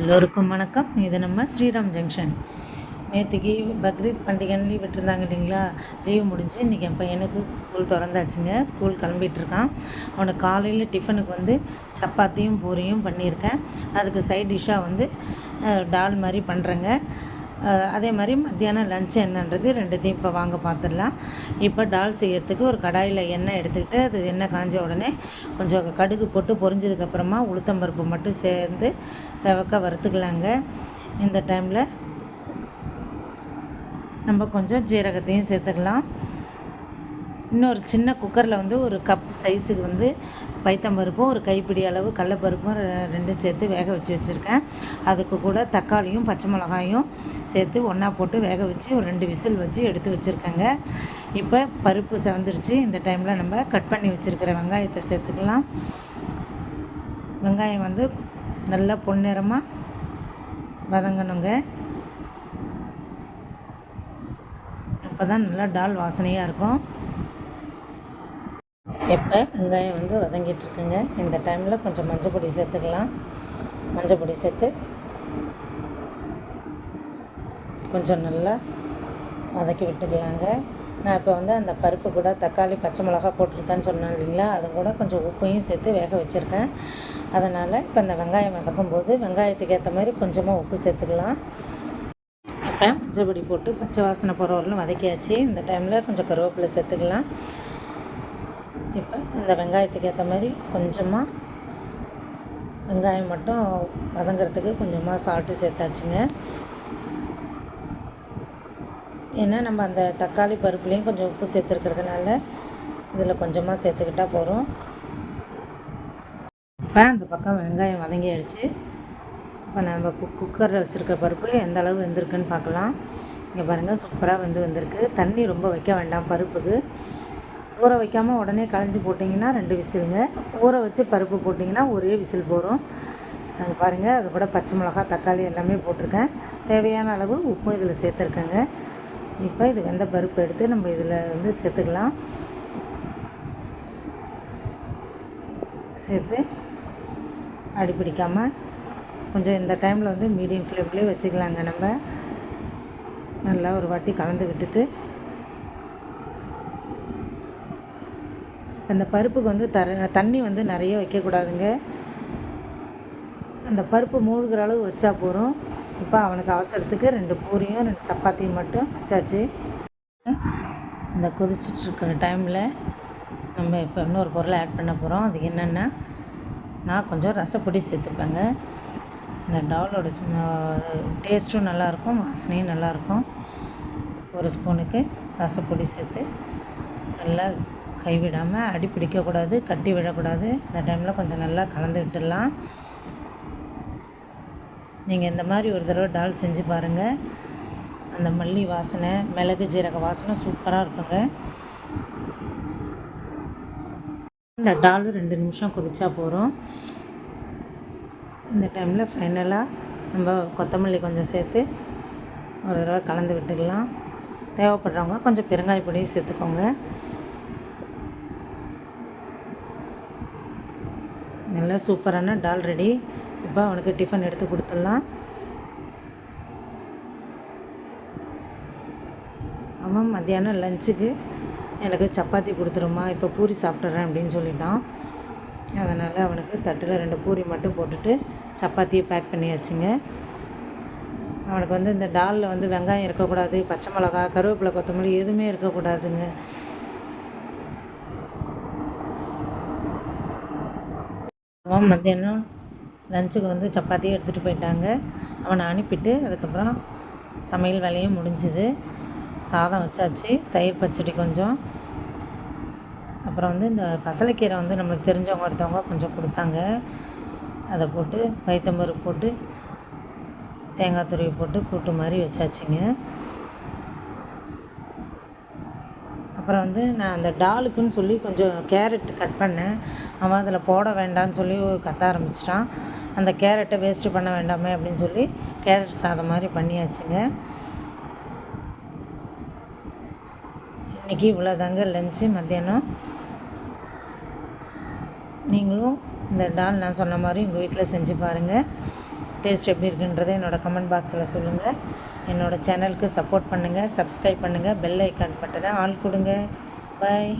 எல்லோருக்கும் வணக்கம். இது நம்ம ஸ்ரீராம் ஜங்ஷன். நேற்றுக்கு பக்ரீத் பண்டிகைன்னு லீவ் விட்டுருந்தாங்க இல்லைங்களா? லீவ் முடிஞ்சு இன்றைக்கி என் பையனுக்கு ஸ்கூல் திறந்தாச்சுங்க. ஸ்கூல் கிளம்பிட்டுருக்கான். அவனுக்கு காலையில் டிஃபனுக்கு வந்து சப்பாத்தியும் பூரியும் பண்ணியிருக்கேன். அதுக்கு சைட் டிஷ்ஷாக வந்து டால் மாதிரி பண்ணுறேங்க அதே மாதிரி மத்தியானம் லஞ்ச் என்னன்றது ரெண்டுத்தையும் இப்போ வாங்க பார்த்துடலாம் இப்போ டால் செய்யறதுக்கு ஒரு கடாயில் எண்ணெய் எடுத்துக்கிட்டு அது எண்ணெய் காஞ்ச உடனே கொஞ்சம் கடுகு போட்டு பொரிஞ்சதுக்கப்புறமா உளுத்தம்பருப்பு மட்டும் சேர்ந்து செவக்க வறுத்துக்கலாங்க. இந்த டைமில் நம்ம கொஞ்சம் ஜீரகத்தையும் சேர்த்துக்கலாம். இன்னொரு சின்ன குக்கரில் வந்து ஒரு கப் சைஸுக்கு வந்து பைத்தம்பருப்பும் ஒரு கைப்பிடி அளவு கடலப்பருப்பும் ரெண்டும் சேர்த்து வேக வச்சு வச்சுருக்கேன். அதுக்கு கூட தக்காளியும் பச்சை மிளகாயும் சேர்த்து ஒன்றா போட்டு வேக வச்சு ஒரு ரெண்டு விசில் வச்சு எடுத்து வச்சுருக்கேங்க. இப்போ பருப்பு செவந்துருச்சு. இந்த டைமில் நம்ம கட் பண்ணி வச்சுருக்கிற வெங்காயத்தை சேர்த்துக்கலாம். வெங்காயம் வந்து நல்லா பொன்னிறமாக வதங்கணுங்க. அப்போ தான் நல்லா டால் வாசனையாக இருக்கும். இப்போ வெங்காயம் வந்து வதங்கிட்டுருக்குங்க? இந்த டைமில் கொஞ்சம் மஞ்சள் பொடி சேர்த்துக்கலாம். மஞ்சள் பொடி சேர்த்து கொஞ்சம் நல்லா வதக்கி விட்டுக்கலாங்க. நான் இப்போ வந்து அந்த பருப்பு கூட தக்காளி பச்சை மிளகா போட்டிருக்கேன்னு சொன்னேன் இல்லைங்களா? அது கூட கொஞ்சம் உப்பையும் சேர்த்து வேக வச்சுருக்கேன். அதனால் இப்போ இந்த வெங்காயம் வதக்கும் போது வெங்காயத்துக்கு ஏற்ற மாதிரி கொஞ்சமாக உப்பு சேர்த்துக்கலாம். இப்போ மஞ்சள் பொடி போட்டு பச்சை வாசனை போகிற வரலும் வதக்கியாச்சு. இந்த டைமில் கொஞ்சம் கருவேப்பிலை சேர்த்துக்கலாம். இப்போ இந்த வெங்காயத்துக்கு ஏற்ற மாதிரி கொஞ்சமாக வெங்காயம் மட்டும் வதங்கிறதுக்கு கொஞ்சமாக சால்ட்டு சேர்த்தாச்சுங்க. ஏன்னா நம்ம அந்த தக்காளி பருப்புலேயும் கொஞ்சம் உப்பு சேர்த்துருக்கிறதுனால இதில் கொஞ்சமாக சேர்த்துக்கிட்டா போகிறோம் இப்போ அந்த பக்கம் வெங்காயம் வதங்கிடுச்சு இப்போ நம்ம குக் குக்கரில் வச்சுருக்க பருப்பு எந்த அளவு வெந்திருக்குன்னு பார்க்கலாம் இங்கே பாருங்கள் சூப்பராக வெந்து வந்திருக்கு. தண்ணி ரொம்ப வைக்க வேண்டாம் பருப்புக்கு. ஊற வைக்காமல் உடனே களைஞ்சி போட்டிங்கன்னா ரெண்டு விசிலுங்க. ஊற வச்சு பருப்பு போட்டிங்கன்னா ஒரே விசில் போகிறோம் அது பாருங்கள் அது கூட பச்சை மிளகா தக்காளி எல்லாமே போட்டிருக்கேன். தேவையான அளவு உப்பும் இதில் சேர்த்துருக்கேங்க. இப்போ இது வெந்த பருப்பு எடுத்து நம்ம இதில் வந்து சேர்த்துக்கலாம். சேர்த்து அடி பிடிக்காமல் கொஞ்சம் இந்த டைமில் வந்து மீடியம் ஃப்ளேம்லேயே வச்சுக்கலாங்க நம்ம. நல்லா ஒரு வாட்டி கலந்து விட்டுட்டு அந்த பருப்புக்கு வந்து தர தண்ணி வந்து நிறைய வைக்கக்கூடாதுங்க. அந்த பருப்பு மூழ்கிற அளவு வச்சா போதும். இப்போ அவனுக்கு அவசரத்துக்கு ரெண்டு பூரியும் ரெண்டு சப்பாத்தியும் மட்டும் வச்சாச்சு. இந்த கொதிச்சிட்ருக்கிற டைமில் நம்ம இப்போ இன்னொரு பொருளை ஆட் பண்ண போகிறோம் அது என்னென்னா நான் கொஞ்சம் ரசப்பொடி சேர்த்துப்பேங்க. இந்த டாலோட டேஸ்ட்டும் நல்லாயிருக்கும் வாசனையும் நல்லாயிருக்கும். ஒரு ஸ்பூனுக்கு ரசப்பொடி சேர்த்து நல்லா கைவிடாமல் அடி பிடிக்கக்கூடாது கட்டி விடக்கூடாது. இந்த டைமில் கொஞ்சம் நல்லா கலந்து விட்டுடலாம். நீங்கள் இந்த மாதிரி ஒரு தடவை டால் செஞ்சு பாருங்கள் அந்த மல்லி வாசனை மிளகு ஜீரக வாசனை சூப்பராக இருக்குங்க. இந்த டால் ரெண்டு நிமிஷம் கொதிச்சா போகிறோம் இந்த டைமில் ஃபைனலாக நம்ம கொத்தமல்லி கொஞ்சம் சேர்த்து ஒரு தடவை கலந்து விட்டுக்கலாம். தேவைப்படுறவங்க கொஞ்சம் பெருங்காய பொடியும் சேர்த்துக்கோங்க. நல்லா சூப்பரான டால் ரெடி. இப்போ அவனுக்கு டிஃபன் எடுத்து கொடுத்துடலாம். அவன் மத்தியானம் லஞ்சுக்கு எனக்கு சப்பாத்தி கொடுத்துருமா இப்போ பூரி சாப்பிட்றேன் அப்படின்னு சொல்லிட்டான். அதனால் அவனுக்கு தட்டில் ரெண்டு பூரி மட்டும் போட்டுட்டு சப்பாத்தியை பேக் பண்ணி வச்சுங்க. அவனுக்கு வந்து இந்த டாலில் வந்து வெங்காயம் இருக்கக்கூடாது பச்சை மிளகா கருவேப்பிலை கொத்தமல்லி எதுவுமே இருக்கக்கூடாதுங்க. அவன் மத்தியானம் லஞ்சுக்கு வந்து சப்பாத்தியும் எடுத்துகிட்டு போயிட்டாங்க. அவனை அனுப்பிட்டு அதுக்கப்புறம் சமையல் வேலையும் முடிஞ்சுது. சாதம் வச்சாச்சு தயிர் பச்சடி கொஞ்சம். அப்புறம் வந்து இந்த பசலைக்கீரை வந்து நம்மளுக்கு தெரிஞ்சவங்க ஒருத்தவங்க கொஞ்சம் கொடுத்தாங்க. அதை போட்டு பைத்தம்பருப்பு போட்டு தேங்காய் துருவி போட்டு கூட்டு மாதிரி வச்சாச்சுங்க. அப்புறம் வந்து நான் அந்த டாலுக்குன்னு சொல்லி கொஞ்சம் கேரட் கட் பண்ணேன். அவன் அதில் போட வேண்டாம்னு சொல்லி கத்த ஆரம்பிச்சிட்டான். அந்த கேரட்டை வேஸ்ட்டு பண்ண வேண்டாமே அப்படின்னு சொல்லி கேரட் சாதம் மாதிரி பண்ணியாச்சுங்க. இன்றைக்கி இவ்வளோதாங்க லஞ்சு மத்தியானம். நீங்களும் இந்த டால் நான் சொன்ன மாதிரி உங்கள் வீட்டில் செஞ்சு பாருங்கள் டேஸ்ட் எப்படி இருக்குன்றதை என்னோடய கமெண்ட் பாக்ஸில் சொல்லுங்கள். என்னோடய சேனலுக்கு சப்போர்ட் பண்ணுங்கள் சப்ஸ்கிரைப் பண்ணுங்கள் பெல் ஐக்கான் பட்டனை ஆல் கொடுங்க. பாய்.